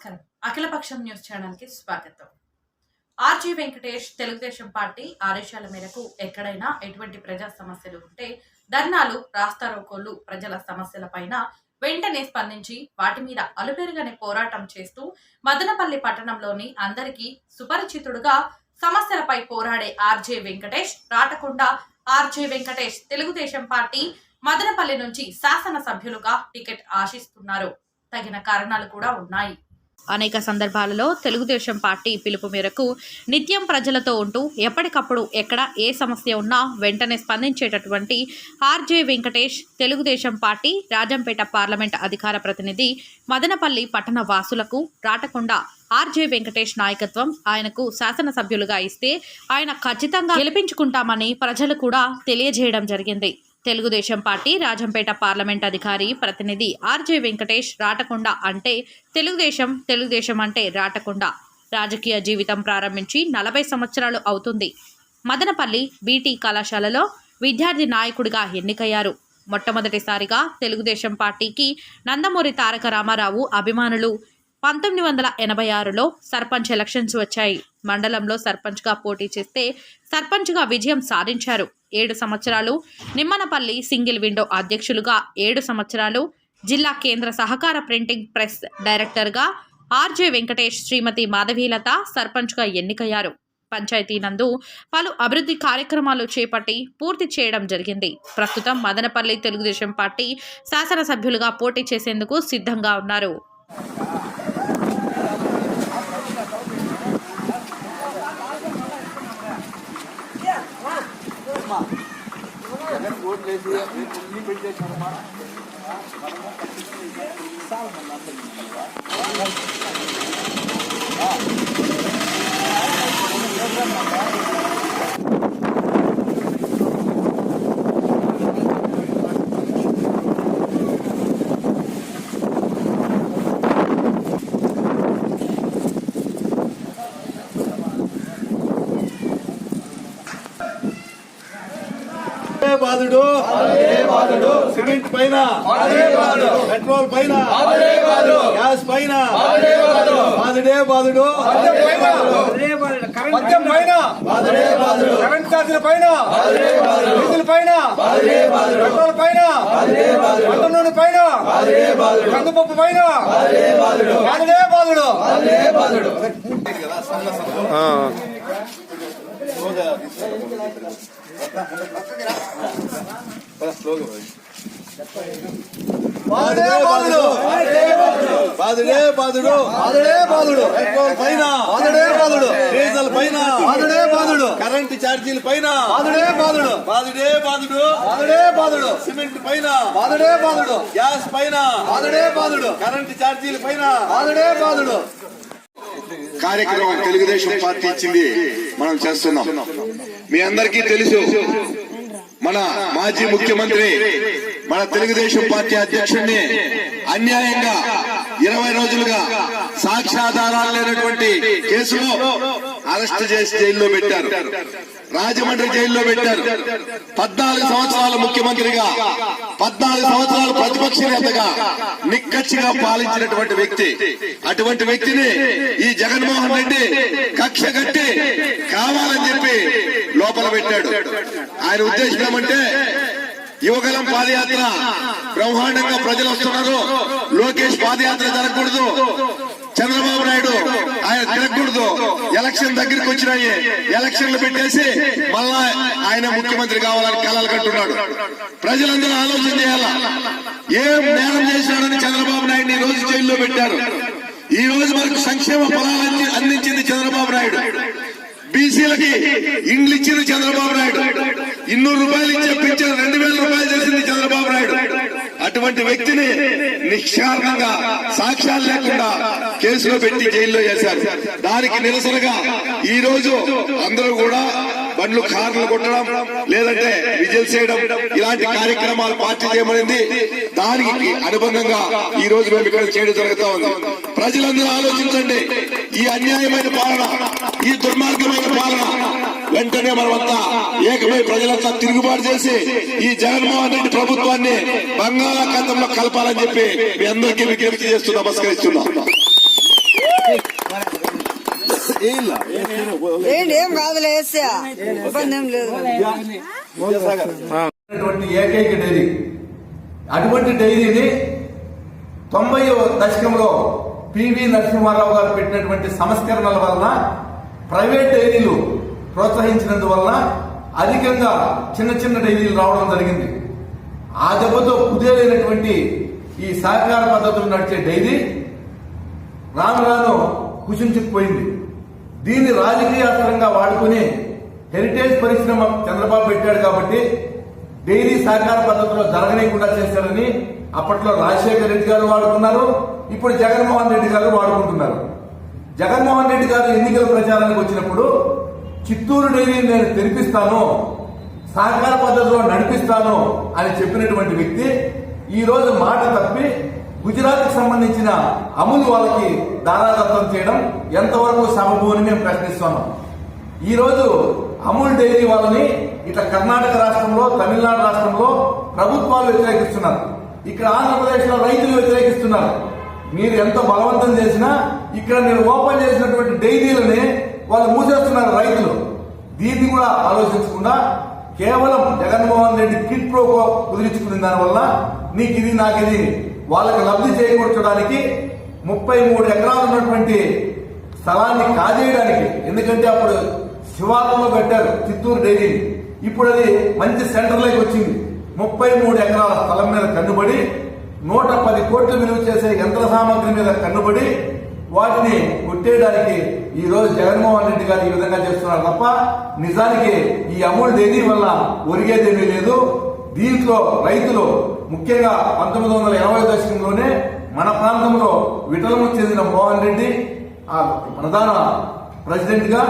నమస్కారం. అఖిలపక్షం న్యూస్ ఛానల్కి స్వాగతం. ఆర్జీ వెంకటేష్ తెలుగుదేశం పార్టీ ఆదేశాల మేరకు ఎక్కడైనా ఎటువంటి ప్రజా సమస్యలు ఉంటే ధర్నాలు రాస్తారోకోలు ప్రజల సమస్యలపైన వెంటనే స్పందించి వాటి మీద అలుపెరుగని పోరాటం చేస్తూ మదనపల్లి పట్టణంలోని అందరికీ సుపరిచితుడుగా సమస్యలపై పోరాడే RJ Venkatesh Ratakonda RJ Venkatesh Telugu Desam party Madanapalli నుంచి శాసనసభ్యులుగా టికెట్ ఆశిస్తున్నారు. తగిన కారణాలు కూడా ఉన్నాయి. అనేక సందర్భాలలో తెలుగుదేశం పార్టీ పిలుపు మేరకు నిత్యం ప్రజలతో ఉంటూ ఎప్పటికప్పుడు ఎక్కడ ఏ సమస్య ఉన్నా వెంటనే స్పందించేటటువంటి RJ Venkatesh Telugu Desam party Rajampeta parliament అధికార ప్రతినిధి మదనపల్లి పట్టణ వాసులకు రాటకుండా ఆర్జే వెంకటేష్ నాయకత్వం ఆయనకు శాసనసభ్యులుగా ఇస్తే ఆయన ఖచ్చితంగా గెలిపించుకుంటామని ప్రజలు కూడా తెలియజేయడం జరిగింది. తెలుగుదేశం పార్టీ రాజంపేట పార్లమెంట్ అధికారి ప్రతినిధి ఆర్జే వెంకటేష్ రాటకొండ అంటే తెలుగుదేశం తెలుగుదేశం అంటే రాటకొండ. రాజకీయ జీవితం ప్రారంభించి నలభై సంవత్సరాలు అవుతుంది. మదనపల్లి బీటీ కళాశాలలో విద్యార్థి నాయకుడిగా ఎన్నికయ్యారు. మొట్టమొదటిసారిగా తెలుగుదేశం పార్టీకి నందమూరి తారక రామారావు అభిమానులు పంతొమ్మిది వందల ఎనభై ఆరులో సర్పంచ్ ఎలక్షన్స్ వచ్చాయి. మండలంలో సర్పంచ్గా పోటీ చేస్తే సర్పంచ్గా విజయం సాధించారు. ఏడు సంవత్సరాలు నిమ్మనపల్లి సింగిల్ విండో అధ్యక్షులుగా ఏడు సంవత్సరాలు జిల్లా కేంద్ర సహకార ప్రింటింగ్ ప్రెస్ డైరెక్టర్గా ఆర్జే వెంకటేష్ శ్రీమతి మాధవీలత సర్పంచ్గా ఎన్నికయ్యారు. పంచాయతీ నందు పలు అభివృద్ధి కార్యక్రమాలు చేపట్టి పూర్తి చేయడం జరిగింది. ప్రస్తుతం మదనపల్లి తెలుగుదేశం పార్టీ శాసనసభ్యులుగా పోటీ చేసేందుకు సిద్ధంగా ఉన్నారు. జగన్ ఓట్ వేసి రేపు ఇల్లు పెట్టేసారమ్మా అదే బాధుడు సిమెంట్ పైన. పెట్రోల్ పైన. గ్యాస్ పైన. బాధుడే బాధుడు మద్యం పైన. కరెంట్ ఛార్జీల పైన. డీజిల్ పైన. పెట్రోల్ పైన. నూనె పైన. కందిపప్పు పైన. బాధుడే బాధుడు బాధుడే బాధుడు బాధుడే బాధుడు బాధుడే బాధుడు పెట్రోల్ పైన బాధుడే బాధుడు డీజిల్ పైన బాధుడే బాధుడు కరెంట్ ఛార్జీల పైన బాధుడే బాధుడు బాధుడే బాధుడు బాధుడే బాధుడు సిమెంట్ పైన బాధుడే బాధుడు గ్యాస్ పైన బాధుడే బాధుడు కరెంట్ ఛార్జీల పైన బాధుడే బాధుడు కార్యక్రమం తెలుగుదేశం పార్టీ ఇచ్చింది మనం చేస్తున్నాం మీ అందరికీ తెలుసు. మన మాజీ ముఖ్యమంత్రి మన తెలుగుదేశం పార్టీ అధ్యక్షుడిని అన్యాయంగా ఇరవై రోజులుగా సాక్ష్యాధారాలు లేనటువంటి కేసులో అరెస్ట్ చేసి జైల్లో పెట్టారు. రాజమండ్రి జైల్లో పెట్టారు. పద్నాలుగు సంవత్సరాల ముఖ్యమంత్రిగా పద్నాలుగు సంవత్సరాలు ప్రతిపక్ష నేతగా నిక్కచ్చిగా పాలించినటువంటి వ్యక్తి. అటువంటి వ్యక్తిని ఈ జగన్మోహన్ రెడ్డి కక్ష కట్టి కావాలని చెప్పి లోపల పెట్టాడు. ఆయన ఉద్దేశం ఏమంటే యువగలం పాదయాత్ర. బ్రహ్మాండంగా ప్రజలు వస్తున్నారు. లోకేష్ పాదయాత్ర జరగకూడదు. చంద్రబాబు నాయుడు ఆయన తిరగకూడదు. ఎలక్షన్ దగ్గరికి వచ్చినాయి. ఎలక్షన్లు పెట్టేసి మళ్ళా ఆయన ముఖ్యమంత్రి కావాలని కలలు కంటున్నాడు ప్రజలందరూ ఆలోచన చేయాలా? ఏం నేరం చేసినాడని చంద్రబాబు నాయుడు ఈ రోజు జైల్లో పెట్టారు. ఈ రోజు మనకు సంక్షేమ ఫలాలు అందించింది చంద్రబాబు నాయుడు. బీసీలకి ఇండ్లు ఇచ్చింది చంద్రబాబు నాయుడు. ఇన్నూరు రూపాయలు ఇచ్చే పింఛన్ రెండు వేల రూపాయలు చేసింది చంద్రబాబు నాయుడు. అటువంటి వ్యక్తిని నిక్షారణంగా సాక్ష్యాలు లేకుండా కేసులో పెట్టి జైల్లో వేశారు. దానికి నిరసనగా ఈ రోజు అందరూ కూడా బండ్లు కార్లు కొట్టడం లేదంటే విజిల్ చేయడం ఇలాంటి కార్యక్రమాలు పార్టీ చేయమనింది. దానికి అనుబంధంగా ఈ రోజు మేము ఇక్కడ చేయడం జరుగుతా ఉంది ప్రజలందరూ ఆలోచించండి. ఈ అన్యాయమైన పాలన ఈ దుర్మార్గమైన పాలన వెంటనే మనమంతా ఏకమై ప్రజలంతా తిరుగుబాటు చేసి ఈ జగన్మోహన్ రెడ్డి ప్రభుత్వాన్ని బంగాళాఖాతంలో కలపాలని చెప్పి మీ అందరికీ విజ్ఞప్తి చేస్తూ నమస్కరిస్తున్నాం. ఏం ఏకైక డైరీ. అటువంటి డైరీని తొంభై దశకంలో పివి నరసింహారావు గారు పెట్టినటువంటి సంస్కరణల వలన ప్రైవేట్ డైరీలు ప్రోత్సహించినందువల్ల అధికంగా చిన్న చిన్న డైరీలు రావడం జరిగింది. ఆ దెబ్బతో కుదేలైనటువంటి ఈ సహకార పద్ధతులు నడిచే డైరీ రాను రాను కుచించుకుపోయింది దీన్ని రాజకీయాస్త్రంగా వాడుకుని హెరిటేజ్ పరిశ్రమ చంద్రబాబు పెట్టాడు కాబట్టి డైరీ సహకార పద్ధతిలో జరగనీయకుండా చేశారని అప్పట్లో రాజశేఖర రెడ్డి గారు వాడుకున్నారు ఇప్పుడు జగన్మోహన్ రెడ్డి గారు వాడుకుంటున్నారు. జగన్మోహన్ రెడ్డి గారు ఎన్నికల ప్రచారానికి వచ్చినప్పుడు చిత్తూరు డైరీని నేను తెరిపిస్తాను సహకార పద్ధతిలో నడిపిస్తాను అని చెప్పినటువంటి వ్యక్తి ఈ రోజు మాట తప్పి గుజరాత్కి సంబంధించిన అమూల్ వాళ్ళకి దారాదత్తం చేయడం ఎంతవరకు సబబు అని మేము ప్రశ్నిస్తున్నాం. ఈ రోజు అమూల్ డైరీ వాళ్ళని ఇట్లా కర్ణాటక రాష్ట్రంలో తమిళనాడు రాష్ట్రంలో ప్రభుత్వాలు వ్యతిరేకిస్తున్నారు. ఇక్కడ ఆంధ్రప్రదేశ్లో రైతులు వ్యతిరేకిస్తున్నారు. మీరు ఎంత బలవంతం చేసినా ఇక్కడ నేను ఓపెన్ చేసినటువంటి డైరీలని వాళ్ళు మూసేస్తున్నారు రైతులు. దీన్ని కూడా ఆలోచించకుండా కేవలం Jaganmohan Reddy quid pro quo కుదిరించుకున్న దానివల్ల నీకు ఇది నాకు ఇది. వాళ్ళకి లబ్ధి చేకూర్చడానికి ముప్పై మూడు ఎకరాలు ఉన్నటువంటి స్థలాన్ని కాజేయడానికి ఎందుకంటే అప్పుడు శివార్లలో పెట్టారు చిత్తూరు డైరీ. ఇప్పుడు అది మంచి సెంటర్లోకి వచ్చింది. ముప్పై మూడు ఎకరాల స్థలం మీద కన్నుబడి నూట పది కోట్లు విలువ చేసే యంత్ర సామాగ్రి మీద కన్నుబడి వాటిని కొట్టేయడానికి ఈ రోజు జగన్మోహన్ రెడ్డి గారు ఈ విధంగా చేస్తున్నారు తప్ప నిజానికి ఈ అమూల్ దేని వల్ల ఒరిగేదేమీ లేదు. దీంట్లో రైతులు ముఖ్యంగా పంతొమ్మిది వందల ఎనభై దశకంలోనే మన ప్రాంతంలో విటలము చెందిన మోహన్ రెడ్డి ఆ ప్రధాన ప్రెసిడెంట్గా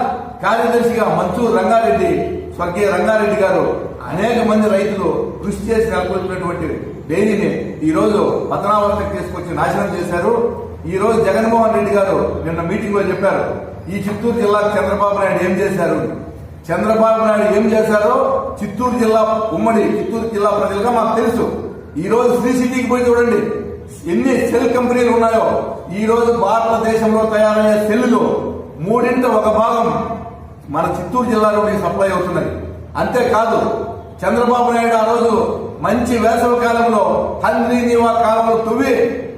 కార్యదర్శిగా మంచూర్ రంగారెడ్డి స్వర్గీయ రంగారెడ్డి గారు అనేక మంది రైతులు కృషి చేసి నెలకొల్పినటువంటి డైరీని ఈరోజు రోజు పతనావస్థకు తీసుకొచ్చి నాశనం చేశారు? ఈ రోజు జగన్మోహన్ రెడ్డి గారు నిన్న మీటింగ్లో చెప్పారు. ఈ చిత్తూరు జిల్లా చంద్రబాబు నాయుడు ఏం చేశారు? చంద్రబాబు నాయుడు ఏం చేశారో చిత్తూరు జిల్లా ఉమ్మడి చిత్తూరు జిల్లా ప్రజలుగా మాకు తెలుసు. ఈ రోజు శ్రీ సిటీకి పోయి చూడండి. ఎన్ని సెల్ కంపెనీలు ఉన్నాయో. ఈ రోజు భారతదేశంలో తయారయ్యే సెల్లులు మూడింట ఒక భాగం మన చిత్తూరు జిల్లాలోనే సప్లై అవుతున్నది. అంతేకాదు చంద్రబాబు నాయుడు ఆ రోజు మంచి వేసవ కాలంలో హంద్రీ నీవా కాలంలో తువ్వి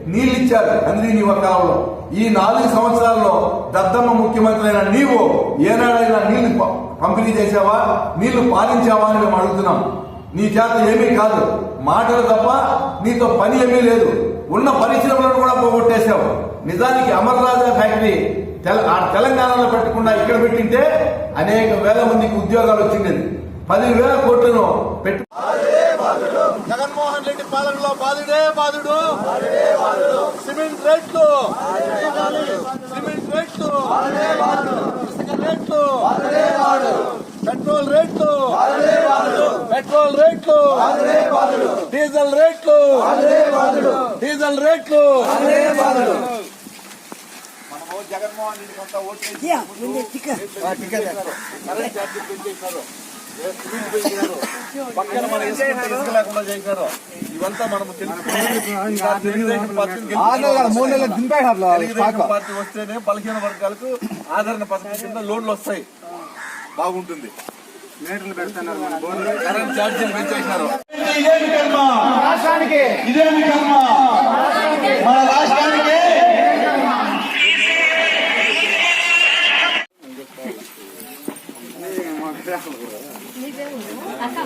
నీళ్ళిచ్చారు హంద్రీ నీవా కాలంలో. ఈ నాలుగు సంవత్సరాల్లో దద్దమ్మ ముఖ్యమంత్రి అయిన నీవు ఏనాడైనా నీళ్ళు పంపిణీ చేశావా? నీళ్ళు పాలించావా అని మేము అడుగుతున్నాం. నీ చేత ఏమీ కాదు. మాటలు తప్ప నీతో పని ఏమీ లేదు. ఉన్న పరిశ్రమలను కూడా పోగొట్టేశావు. నిజానికి అమర్ రాజా ఫ్యాక్టరీ తెల- ఆ తెలంగాణలో పెట్టకుండా ఇక్కడ పెట్టింటే అనేక వేల మందికి ఉద్యోగాలు వచ్చిండేది. పదివేల కోట్లను పెట్టు జగన్మోహన్ రెడ్డి పాలనలో బాధుడే బాధుడు సిమెంట్ రేట్లు సిమెంట్ రేట్లు ఇసుక రేట్లు పెట్రోల్ రేట్లు పెట్రోల్ రేట్లు డీజిల్ రేట్లు డీజిల్ రేట్లు జగన్మోహన్ రెడ్డికి అంతా ఓట్లు కరెంట్ ఛార్జీలు పెంచేశారు పక్కన మన ఇసుక లేకుండా చేశారు. ఇవంతా తెలుగుదేశం పార్టీ వస్తేనే బలహీన వర్గాలకు ఆదరణ పథకం కింద లోన్లు వస్తాయి. బాగుంటుంది. కరెంట్ ఛార్జీలు పెంచేసినారు. ఇదేమి కర్మ? రాష్ట్రానికి. ఇదేమి కర్మ? మన రాష్ట్రానికి. అక్క